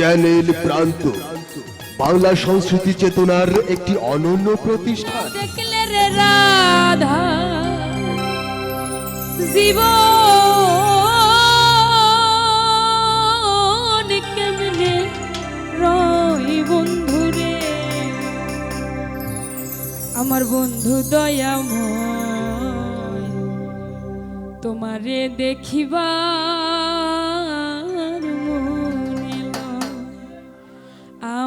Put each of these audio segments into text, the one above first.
Channel প্রান্ত। বাংলা সংস্কৃতি চেতনার একটি অনন্য প্রতিষ্ঠান। রাধা, জীবন বন্ধু রে? আমার বন্ধু দয়াময়, তোমারে দেখিবার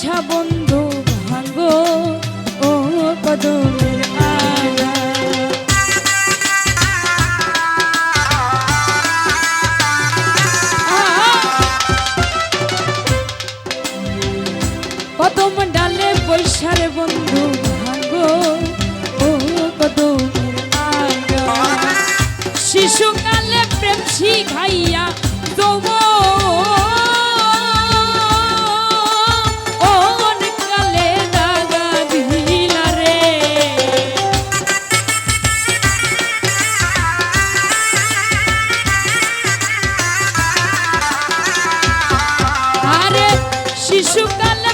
পয়সা বন্ধু ভাঙ্গো ও কদমের আগা কদম ডালে বৈশারে বন্ধু শিশুকালে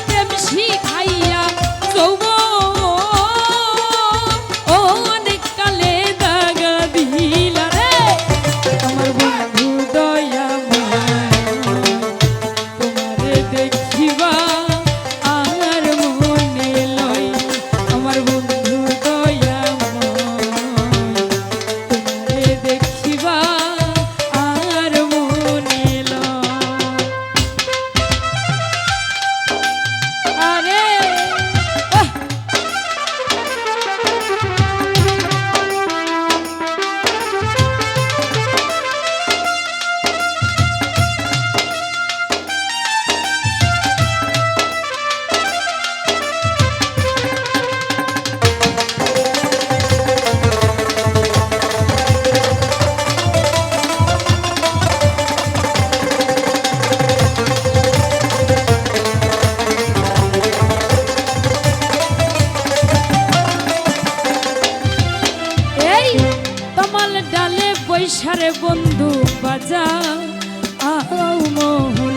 বৈশারে বন্ধু বাজা আও মোহন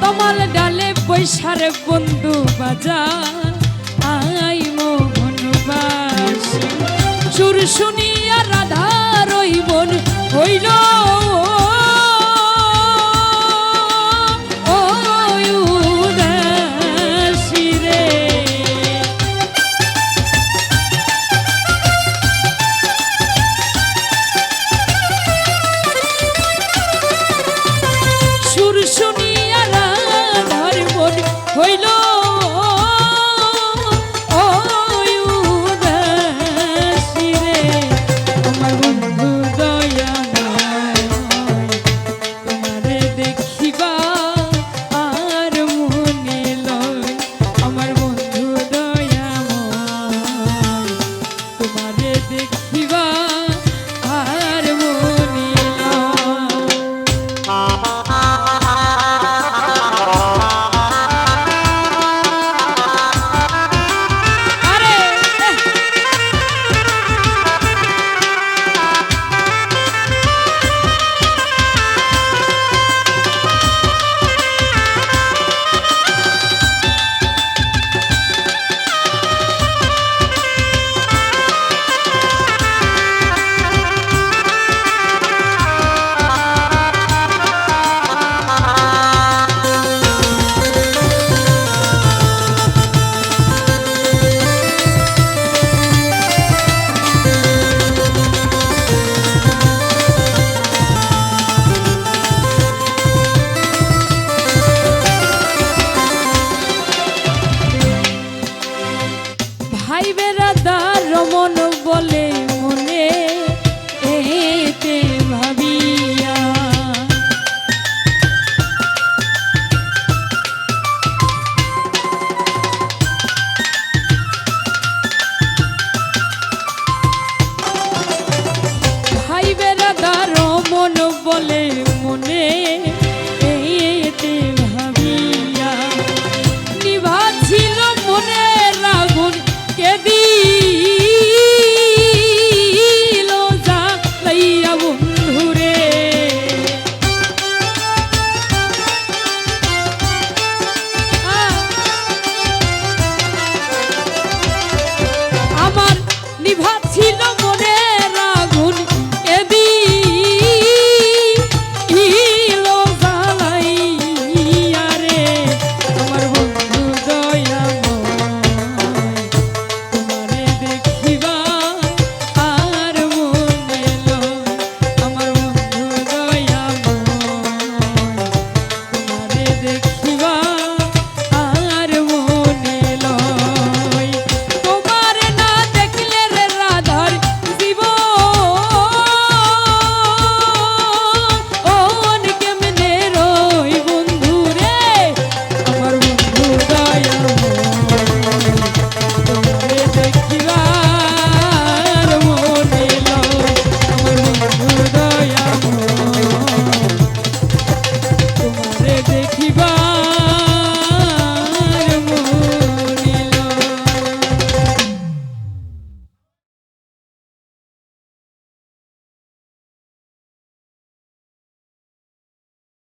তমাল ডালে বৈশারে বন্ধু বাজা আই মোহন সুর শুনিয়া রাধা রইবন হইল রমন বলে মনে এতে ভাবিয়া। ভাই বেড়া রমন বলে মনে